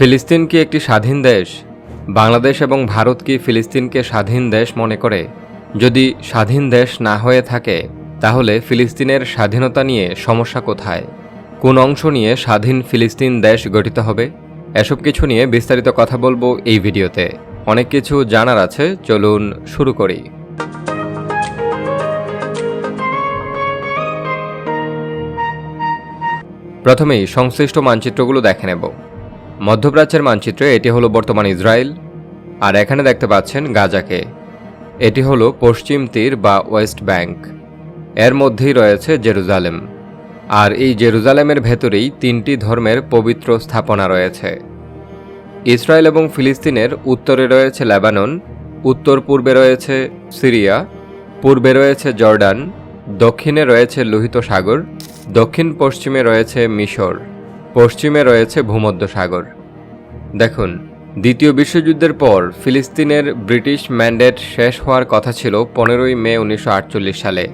ফিলিস্তিন কি একটি স্বাধীন দেশ, বাংলাদেশ এবং ভারত কি ফিলিস্তিনকে স্বাধীন দেশ মনে করে। যদি স্বাধীন দেশ না হয়ে থাকে, তাহলে ফিলিস্তিনের স্বাধীনতা নিয়ে সমস্যা কোথায়? কোন অংশ নিয়ে স্বাধীন ফিলিস্তিন দেশ গঠিত হবে? এসব কিছু নিয়ে বিস্তারিত কথা বলব এই ভিডিওতে। অনেক কিছু জানার আছে, চলুন শুরু করি। প্রথমেই সংশ্লিষ্ট মানচিত্রগুলো দেখে নেব। মধ্যপ্রাচ্যের মানচিত্রে এটি হলো বর্তমান ইসরায়েল, আর এখানে দেখতে পাচ্ছেন গাজাকে। এটি হলো পশ্চিম তীর বা ওয়েস্ট ব্যাংক। এর মধ্যেই রয়েছে জেরুজালেম, আর এই জেরুজালেমের ভেতরেই তিনটি ধর্মের পবিত্র স্থাপনা রয়েছে। ইসরায়েল এবং ফিলিস্তিনের উত্তরে রয়েছে লেবানন, উত্তর পূর্বে রয়েছে সিরিয়া, পূর্বে রয়েছে জর্ডান, দক্ষিণে রয়েছে লোহিত সাগর দক্ষিণ পশ্চিমে রয়েছে মিশর, পশ্চিমে রয়েছে ভূমধ্য সাগর দেখুন, দ্বিতীয় বিশ্বযুদ্ধের পর ফিলিস্তিনের ব্রিটিশ ম্যান্ডেট শেষ হওয়ার কথা ছিল পনেরোই মে উনিশশো আটচল্লিশ সালে।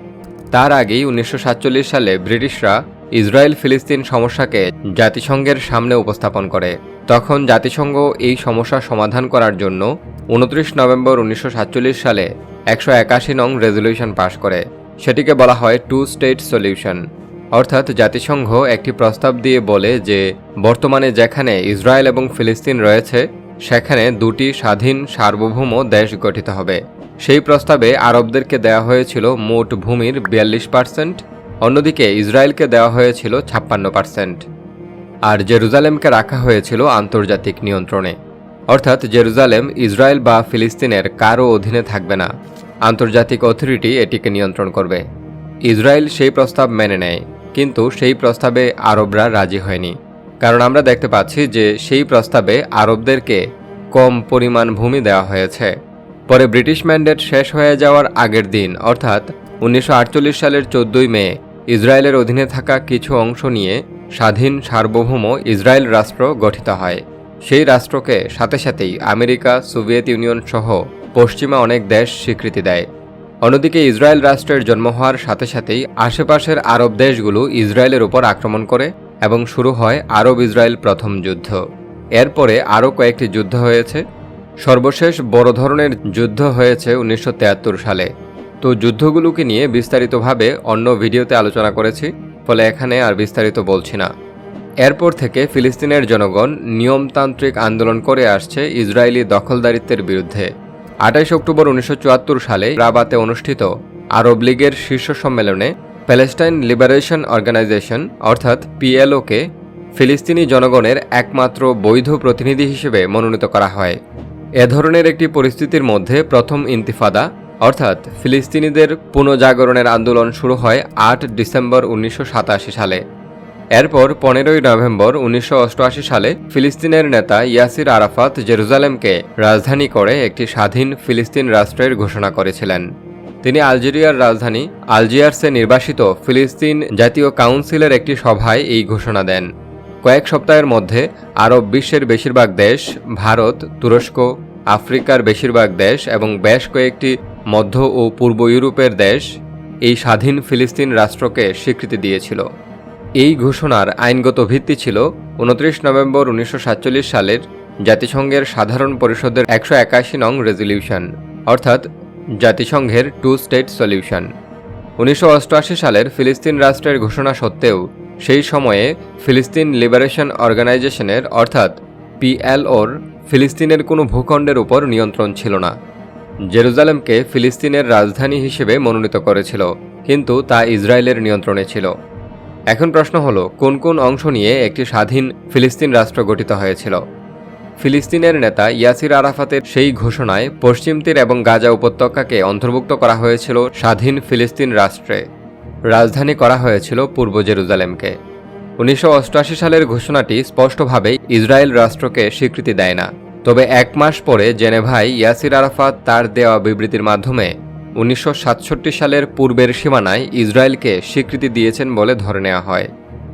তার আগেই উনিশশো সাতচল্লিশ সালে ব্রিটিশরা ইসরায়েল ফিলিস্তিন সমস্যাকে জাতিসংঘের সামনে উপস্থাপন করে। তখন জাতিসংঘ এই সমস্যা সমাধান করার জন্য উনত্রিশ নভেম্বর উনিশশো সাতচল্লিশ সালে একশো একাশি নং রেজলিউশন পাশ করে। সেটিকে বলা হয় টু স্টেট সলিউশন। অর্থাৎ জাতিসংঘ একটি প্রস্তাব দিয়ে বলে যে, বর্তমানে যেখানে ইসরায়েল এবং ফিলিস্তিন রয়েছে, সেখানে দুটি স্বাধীন সার্বভৌম দেশ গঠিত হবে। সেই প্রস্তাবে আরবদেরকে দেওয়া হয়েছিল মোট ভূমির বিয়াল্লিশ পার্সেন্ট, অন্যদিকে ইসরায়েলকে দেওয়া হয়েছিল ছাপ্পান্ন পার্সেন্ট। আর জেরুজালেমকে রাখা হয়েছিল আন্তর্জাতিক নিয়ন্ত্রণে। অর্থাৎ জেরুজালেম, ইসরায়েল বা ফিলিস্তিনের কারও অধীনে থাকবে না। আন্তর্জাতিক অথরিটি এটিকে নিয়ন্ত্রণ করবে। ইসরায়েল সেই প্রস্তাব মেনে নেয়। কিন্তু সেই প্রস্তাবে আরবরা রাজি হয়নি। কারণ আমরা দেখতে পাচ্ছি যে সেই প্রস্তাবে আরবদেরকে কম পরিমাণ ভূমি দেওয়া হয়েছে। পরে ব্রিটিশ ম্যান্ডেট শেষ হয়ে যাওয়ার আগের দিন, অর্থাৎ উনিশশো আটচল্লিশ সালের চোদ্দই মে, ইসরায়েলের অধীনে থাকা কিছু অংশ নিয়ে স্বাধীন সার্বভৌম ইসরায়েল রাষ্ট্র গঠিত হয়। সেই রাষ্ট্রকে সাথে সাথেই আমেরিকা, সোভিয়েত ইউনিয়ন সহ পশ্চিমা অনেক দেশ স্বীকৃতি দেয়। অন্যদিকে ইসরায়েল রাষ্ট্রের জন্ম হওয়ার সাথে সাথেই আশেপাশের আরব দেশগুলো ইসরায়েলের উপর আক্রমণ করে এবং শুরু হয় আরব ইসরায়েল প্রথম যুদ্ধ। এরপরে আরও কয়েকটি যুদ্ধ হয়েছে। সর্বশেষ বড় ধরনের যুদ্ধ হয়েছে উনিশশো সালে। তো যুদ্ধগুলোকে নিয়ে বিস্তারিতভাবে অন্য ভিডিওতে আলোচনা করেছি, ফলে এখানে আর বিস্তারিত বলছি না। এরপর থেকে ফিলিস্তিনের জনগণ নিয়মতান্ত্রিক আন্দোলন করে আসছে ইসরায়েলি দখলদারিত্বের বিরুদ্ধে। আঠাইশ অক্টোবর উনিশশো চুয়াত্তর সালে রাবাতে অনুষ্ঠিত আরব লীগের শীর্ষ সম্মেলনে প্যালেস্টাইন লিবারেশন অর্গানাইজেশন, অর্থাৎ পিএলওকে, ফিলিস্তিনি জনগণের একমাত্র বৈধ প্রতিনিধি হিসেবে মনোনীত করা হয়। এ ধরনের একটি পরিস্থিতির মধ্যে প্রথম ইন্তিফাদা, অর্থাৎ ফিলিস্তিনিদের পুনঃজাগরণের আন্দোলন শুরু হয় আট ডিসেম্বর উনিশশো সাতাশি সালে। এরপর পনেরোই নভেম্বর উনিশশো অষ্টআশি সালে ফিলিস্তিনের নেতা ইয়াসির আরাফাত জেরুজালেমকে রাজধানী করে একটি স্বাধীন ফিলিস্তিন রাষ্ট্রের ঘোষণা করেছিলেন। তিনি আলজেরিয়ার রাজধানী আলজিয়ার্সে নির্বাসিত ফিলিস্তিন জাতীয় কাউন্সিলের একটি সভায় এই ঘোষণা দেন। কয়েক সপ্তাহের মধ্যে আরব বিশ্বের বেশিরভাগ দেশ, ভারত, তুরস্ক, আফ্রিকার বেশিরভাগ দেশ এবং বেশ কয়েকটি মধ্য ও পূর্ব ইউরোপের দেশ এই স্বাধীন ফিলিস্তিন রাষ্ট্রকে স্বীকৃতি দিয়েছিল। এই ঘোষণার আইনগত ভিত্তি ছিল উনত্রিশ নভেম্বর উনিশশো সাতচল্লিশ সালের জাতিসংঘের সাধারণ পরিষদের একশো একাশি নং রেজলিউশন, অর্থাৎ জাতিসংঘের টু স্টেট সলিউশন। উনিশশো অষ্টআশি সালের ফিলিস্তিন রাষ্ট্রের ঘোষণা সত্ত্বেও সেই সময়ে ফিলিস্তিন লিবারেশন অর্গানাইজেশনের, অর্থাৎ পিএলওর, ফিলিস্তিনের কোনো ভূখণ্ডের উপর নিয়ন্ত্রণ ছিল না। জেরুজালেমকে ফিলিস্তিনের রাজধানী হিসেবে মনোনীত করেছিল, কিন্তু তা ইসরায়েলের নিয়ন্ত্রণে ছিল। এখন প্রশ্ন হলো, কোন কোন অংশ নিয়ে একটি স্বাধীন ফিলিস্তিন রাষ্ট্র গঠিত হয়েছিল? ফিলিস্তিনের নেতা ইয়াসির আরাফাতের সেই ঘোষণায় পশ্চিম তীর এবং গাজা উপত্যকাকে অন্তর্ভুক্ত করা হয়েছিল স্বাধীন ফিলিস্তিন রাষ্ট্রে। রাজধানী করা হয়েছিল পূর্ব জেরুজালেমকে। উনিশশো অষ্টআশি সালের ঘোষণাটি স্পষ্টভাবে ইসরায়েল রাষ্ট্রকে স্বীকৃতি দেয় না। তবে এক মাস পরে জেনেভাই ইয়াসির আরাফাত তার দেওয়া বিবৃতির মাধ্যমে উনিশশো সাতষট্টি সালের পূর্বের সীমানায় ইসরায়েলকে স্বীকৃতি দিয়েছেন বলে ধরে নেওয়া হয়।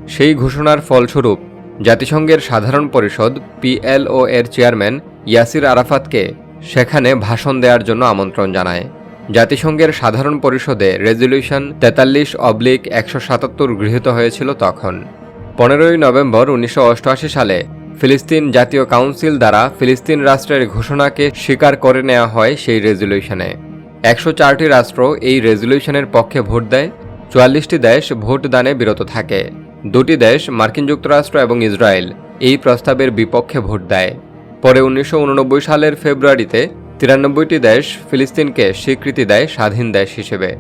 সেই ঘোষণার ফলস্বরূপ, জাতিসংঘের সাধারণ পরিষদ, পিএলও এর চেয়ারম্যান ইয়াসির আরাফাতকে সেখানে ভাষণ দেওয়ার জন্য আমন্ত্রণ জানায়। জাতিসংঘের সাধারণ পরিষদে রেজলিউশন তেতাল্লিশ অবলিক একশো সাতাত্তর গৃহীত হয়েছিল তখন। পনেরোই নভেম্বর উনিশশো অষ্টআশি সালে ফিলিস্তিন জাতীয় কাউন্সিল দ্বারা ফিলিস্তিন রাষ্ট্রের ঘোষণাকে স্বীকার করে নেওয়া হয় সেই রেজলিউশনে। একশো চারটি রাষ্ট্র এই রেজলিউশনের পক্ষে ভোট দেয়, চুয়াল্লিশটি দেশ ভোট দানে বিরত থাকে। দুটি দেশ মার্কিন যুক্তরাষ্ট্র এবং ইসরায়েল এই প্রস্তাবের বিপক্ষে ভোট দেয়। পরে উনিশশো উননব্বই সালের ফেব্রুয়ারিতে তিরানব্বইটি দেশ ফিলিস্তিনকে স্বীকৃতি দেয় স্বাধীন দেশ হিসেবে।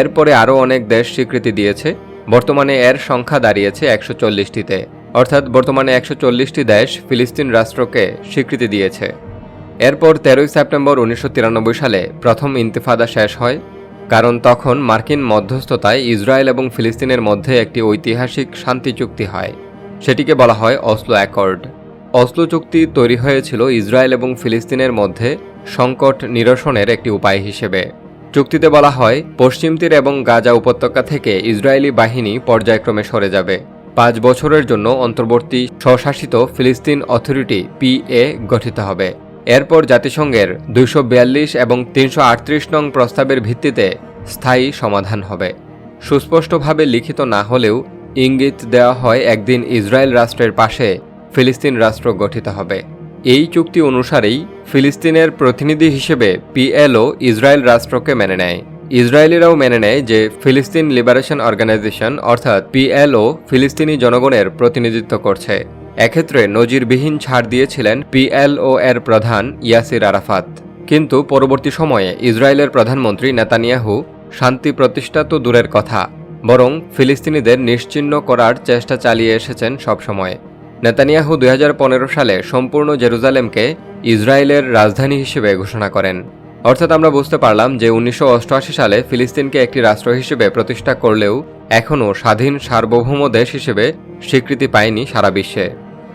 এরপরে আরও অনেক দেশ স্বীকৃতি দিয়েছে, বর্তমানে এর সংখ্যা দাঁড়িয়েছে একশো চল্লিশটিতে। অর্থাৎ বর্তমানে একশো চল্লিশটি দেশ ফিলিস্তিন রাষ্ট্রকে স্বীকৃতি দিয়েছে। এরপর তেরোই সেপ্টেম্বর উনিশশো তিরানব্বই সালে প্রথম ইন্তিফাদা শেষ হয়, কারণ তখন মার্কিন মধ্যস্থতায় ইসরায়েল এবং ফিলিস্তিনের মধ্যে একটি ঐতিহাসিক শান্তি চুক্তি হয়। সেটিকে বলা হয় অসলো অ্যাকর্ড। অসলো চুক্তি তৈরি হয়েছিল ইসরায়েল এবং ফিলিস্তিনের মধ্যে সংকট নিরসনের একটি উপায় হিসেবে। চুক্তিতে বলা হয়, পশ্চিম তীর এবং গাজা উপত্যকা থেকে ইসরায়েলি বাহিনী পর্যায়ক্রমে সরে যাবে। পাঁচ বছরের জন্য অন্তর্বর্তী স্বশাসিত ফিলিস্তিন অথরিটি পিএ গঠিত হবে। এরপর জাতিসংঘের দুইশ বিয়াল্লিশ এবং তিনশো আটত্রিশ নং প্রস্তাবের ভিত্তিতে স্থায়ী সমাধান হবে। সুস্পষ্টভাবে লিখিত না হলেও ইঙ্গিত দেওয়া হয় একদিন ইসরায়েল রাষ্ট্রের পাশে ফিলিস্তিন রাষ্ট্র গঠিত হবে। এই চুক্তি অনুসারেই ফিলিস্তিনের প্রতিনিধি হিসেবে পিএলও ইসরায়েল রাষ্ট্রকে মেনে নেয়। ইসরায়েলিরাও মেনে নেয় যে ফিলিস্তিন লিবারেশন অর্গানাইজেশন অর্থাৎ পিএলও ফিলিস্তিনি জনগণের প্রতিনিধিত্ব করছে। এক্ষেত্রে নজিরবিহীন ছাড় দিয়েছিলেন পিএলও এর প্রধান ইয়াসির আরাফাত। কিন্তু পরবর্তী সময়ে ইসরায়েলের প্রধানমন্ত্রী নেতানিয়াহু শান্তি প্রতিষ্ঠা তো দূরের কথা, বরং ফিলিস্তিনিদের নিশ্চিহ্ন করার চেষ্টা চালিয়ে এসেছেন সবসময়। নেতানিয়াহু দুই হাজার পনেরো সালে সম্পূর্ণ জেরুজালেমকে ইসরায়েলের রাজধানী হিসেবে ঘোষণা করেন। অর্থাৎ আমরা বুঝতে পারলাম যে উনিশশো অষ্টআশি সালে ফিলিস্তিনকে একটি রাষ্ট্র হিসেবে প্রতিষ্ঠা করলেও এখনও স্বাধীন সার্বভৌম দেশ হিসেবে স্বীকৃতি পায়নি সারা বিশ্বে।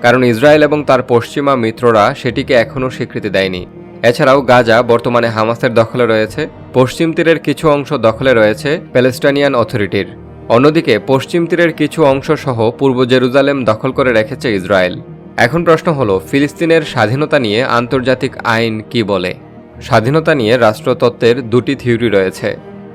কারণ ইসরায়েল এবং তার পশ্চিমা মিত্ররা সেটিকে এখনও স্বীকৃতি দেয়নি। এছাড়াও গাজা বর্তমানে হামাসের দখলে রয়েছে, পশ্চিম তীরের কিছু অংশ দখলে রয়েছে প্যালেস্টাইনিয়ান অথরিটির। অন্যদিকে, পশ্চিম তীরের কিছু অংশ সহ পূর্ব জেরুজালেম দখল করে রেখেছে ইসরায়েল। এখন প্রশ্ন হলো, ফিলিস্তিনের স্বাধীনতা নিয়ে আন্তর্জাতিক আইন কি বলে? স্বাধীনতা নিয়ে রাষ্ট্রতত্ত্বের দুটি থিওরি রয়েছে,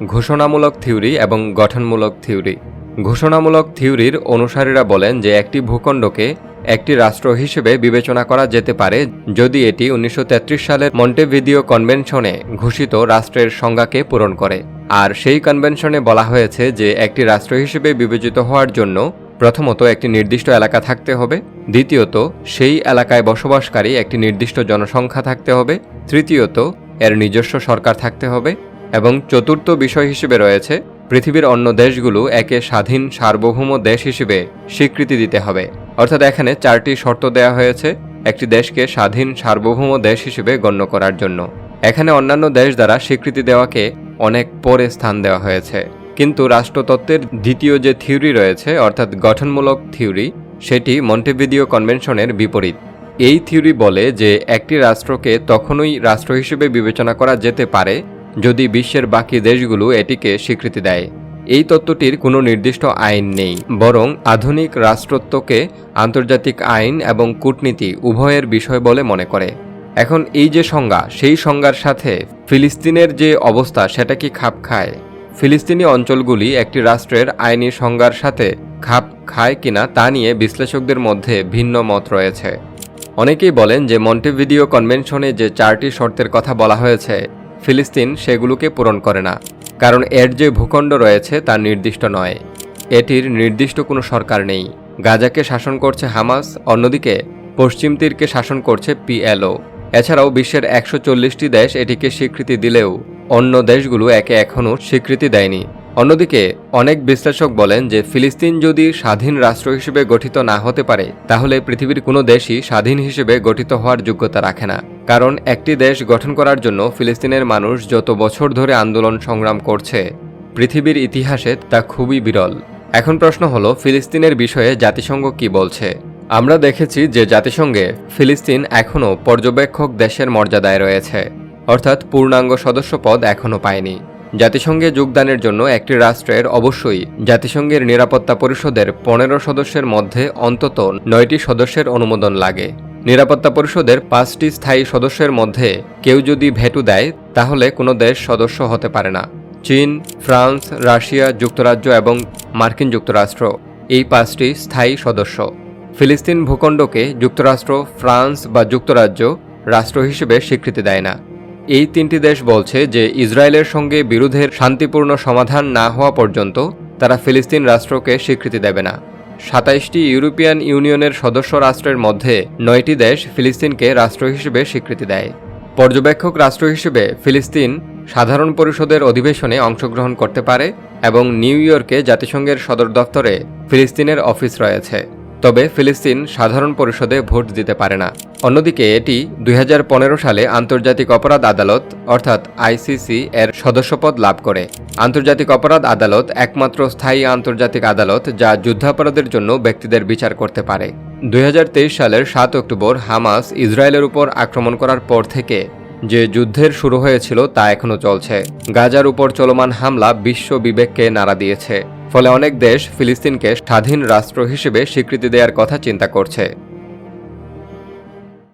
ঘোষণামূলক থিওরি এবং গঠনমূলক থিওরি। ঘোষণামূলক থিওরির অনুসারীরা বলেন যে একটি ভূখণ্ডকে একটি রাষ্ট্র হিসেবে বিবেচনা করা যেতে পারে যদি এটি উনিশশো তেত্রিশ সালের মন্টেভিডিও কনভেনশনে ঘোষিত রাষ্ট্রের সংজ্ঞাকে পূরণ করে। আর সেই কনভেনশনে বলা হয়েছে যে একটি রাষ্ট্র হিসেবে বিবেচিত হওয়ার জন্য প্রথমত একটি নির্দিষ্ট এলাকা থাকতে হবে, দ্বিতীয়ত সেই এলাকায় বসবাসকারী একটি নির্দিষ্ট জনসংখ্যা থাকতে হবে, তৃতীয়ত এর নিজস্ব সরকার থাকতে হবে, এবং চতুর্থ বিষয় হিসেবে রয়েছে পৃথিবীর অন্য দেশগুলো একে স্বাধীন, সার্বভৌম দেশ হিসেবে স্বীকৃতি দিতে হবে। অর্থাৎ এখানে চারটি শর্ত দেওয়া হয়েছে, একটি দেশকে স্বাধীন, সার্বভৌম দেশ হিসেবে গণ্য করার জন্য। এখানে অন্যান্য দেশ দ্বারা স্বীকৃতি দেওয়াকে অনেক পরে স্থান দেওয়া হয়েছে। কিন্তু রাষ্ট্রতত্ত্বের দ্বিতীয় যে থিওরি রয়েছে, অর্থাৎ গঠনমূলক থিওরি, সেটি মন্টেভিডিও কনভেনশনের বিপরীত। এই থিওরি বলে যে একটি রাষ্ট্রকে তখনই রাষ্ট্র হিসেবে বিবেচনা করা যেতে পারে যদি বিশ্বের বাকি দেশগুলো এটিকে স্বীকৃতি দেয়, এই তত্ত্বটির কোনো নির্দিষ্ট আইন নেই। বরং আধুনিক রাষ্ট্রত্বকে আন্তর্জাতিক আইন এবং কূটনীতি উভয়ের বিষয় বলে মনে করে। এখন এই যে সংজ্ঞা, সেই সংজ্ঞার সাথে ফিলিস্তিনের যে অবস্থা, সেটা কি খাপ খায়? ফিলিস্তিনি অঞ্চলগুলি একটি রাষ্ট্রের আইনি সংজ্ঞার সাথে খাপ খায় কিনা তা নিয়ে বিশ্লেষকদের মধ্যে ভিন্ন মত রয়েছে। অনেকেই বলেন যে মন্টেভিডিও কনভেনশনে যে চারটি শর্তের কথা বলা হয়েছে ফিলিস্তিন সেগুলোকে পূরণ করে না, কারণ এর যে ভূখণ্ড রয়েছে তা নির্দিষ্ট নয়। এটির নির্দিষ্ট কোনো সরকার নেই। গাজাকে শাসন করছে হামাস, অন্যদিকে পশ্চিম তীরকে শাসন করছে পিএলও। এছাড়াও বিশ্বের একশো দেশ এটিকে স্বীকৃতি দিলেও অন্য দেশগুলো একে এখনও স্বীকৃতি দেয়নি। অন্যদিকে, অনেক বিশ্লেষক বলেন যে ফিলিস্তিন যদি স্বাধীন রাষ্ট্র হিসেবে গঠিত না হতে পারে, তাহলে পৃথিবীর কোনো দেশই স্বাধীন হিসেবে গঠিত হওয়ার যোগ্যতা রাখে না। কারণ একটি দেশ গঠন করার জন্য ফিলিস্তিনের মানুষ যত বছর ধরে আন্দোলন সংগ্রাম করছে, পৃথিবীর ইতিহাসে তা খুবই বিরল। এখন প্রশ্ন হলো, ফিলিস্তিনের বিষয়ে জাতিসংঘ কি বলছে? আমরা দেখেছি যে জাতিসংঘে ফিলিস্তিন এখনও পর্যবেক্ষক দেশের মর্যাদায় রয়েছে। অর্থাৎ পূর্ণাঙ্গ সদস্যপদ এখনও পায়নি। জাতিসংঘে যোগদানের জন্য একটি রাষ্ট্রের অবশ্যই জাতিসংঘের নিরাপত্তা পরিষদের পনেরো সদস্যের মধ্যে অন্তত নয়টি সদস্যের অনুমোদন লাগে। নিরাপত্তা পরিষদের পাঁচটি স্থায়ী সদস্যের মধ্যে কেউ যদি ভেটু দেয়, তাহলে কোনো দেশ সদস্য হতে পারে না। চীন, ফ্রান্স, রাশিয়া, যুক্তরাজ্য এবং মার্কিন যুক্তরাষ্ট্র এই পাঁচটি স্থায়ী সদস্য। ফিলিস্তিন ভূখণ্ডকে যুক্তরাষ্ট্র, ফ্রান্স বা যুক্তরাজ্য রাষ্ট্র হিসেবে স্বীকৃতি দেয় না। এই তিনটি দেশ বলছে যে ইসরায়েলের সঙ্গে বিরোধের শান্তিপূর্ণ সমাধান না হওয়া পর্যন্ত তারা ফিলিস্তিন রাষ্ট্রকে স্বীকৃতি দেবে না। সাতাইশটি ইউরোপিয়ান ইউনিয়নের সদস্য রাষ্ট্রের মধ্যে নয়টি দেশ ফিলিস্তিনকে রাষ্ট্র হিসেবে স্বীকৃতি দেয়। পর্যবেক্ষক রাষ্ট্র হিসেবে ফিলিস্তিন সাধারণ পরিষদের অধিবেশনে অংশগ্রহণ করতে পারে এবং নিউ ইয়র্কে জাতিসংঘের সদর দফতরে ফিলিস্তিনের অফিস রয়েছে। তবে ফিলিস্তিন সাধারণ পরিষদে ভোট দিতে পারে না। অন্যদিকে এটি দুই হাজার পনেরো সালে আন্তর্জাতিক অপরাধ আদালত, অর্থাৎ আইসিসি এর সদস্যপদ লাভ করে। আন্তর্জাতিক অপরাধ আদালত একমাত্র স্থায়ী আন্তর্জাতিক আদালত যা যুদ্ধাপরাধের জন্য ব্যক্তিদের বিচার করতে পারে। দুই হাজার তেইশ সালের সাত অক্টোবর হামাস ইসরায়েলের উপর আক্রমণ করার পর থেকে যে যুদ্ধের শুরু হয়েছিল তা এখনও চলছে। গাজার উপর চলমান হামলা বিশ্ব বিবেককে নাড়া দিয়েছে। ফলে অনেক দেশ ফিলিস্তিনকে স্বাধীন রাষ্ট্র হিসেবে স্বীকৃতি দেওয়ার কথা চিন্তা করছে।